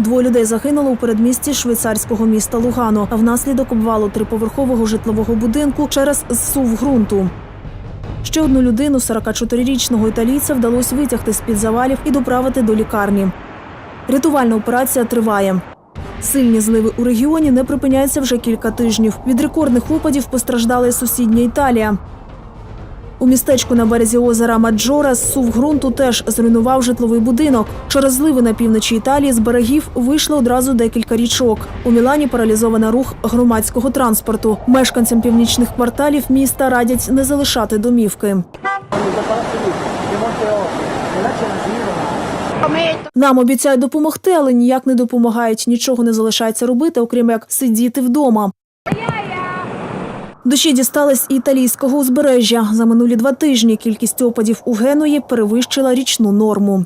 Двоє людей загинуло у передмісті швейцарського міста Лугано внаслідок обвалу триповерхового житлового будинку через зсув ґрунту. Ще одну людину, 44-річного італійця, вдалося витягти з-під завалів і доправити до лікарні. Рятувальна операція триває. Сильні зливи у регіоні не припиняються вже кілька тижнів. Від рекордних опадів постраждала й сусідня Італія. У містечку на березі озера Маджора зсув ґрунту теж зруйнував житловий будинок. Через зливи на півночі Італії з берегів вийшло одразу декілька річок. У Мілані паралізовано рух громадського транспорту. Мешканцям північних кварталів міста радять не залишати домівки. Нам обіцяють допомогти, але ніяк не допомагають. Нічого не залишається робити, окрім як сидіти вдома. Дощі дістались і італійського узбережжя. За минулі два тижні кількість опадів у Генуї перевищила річну норму.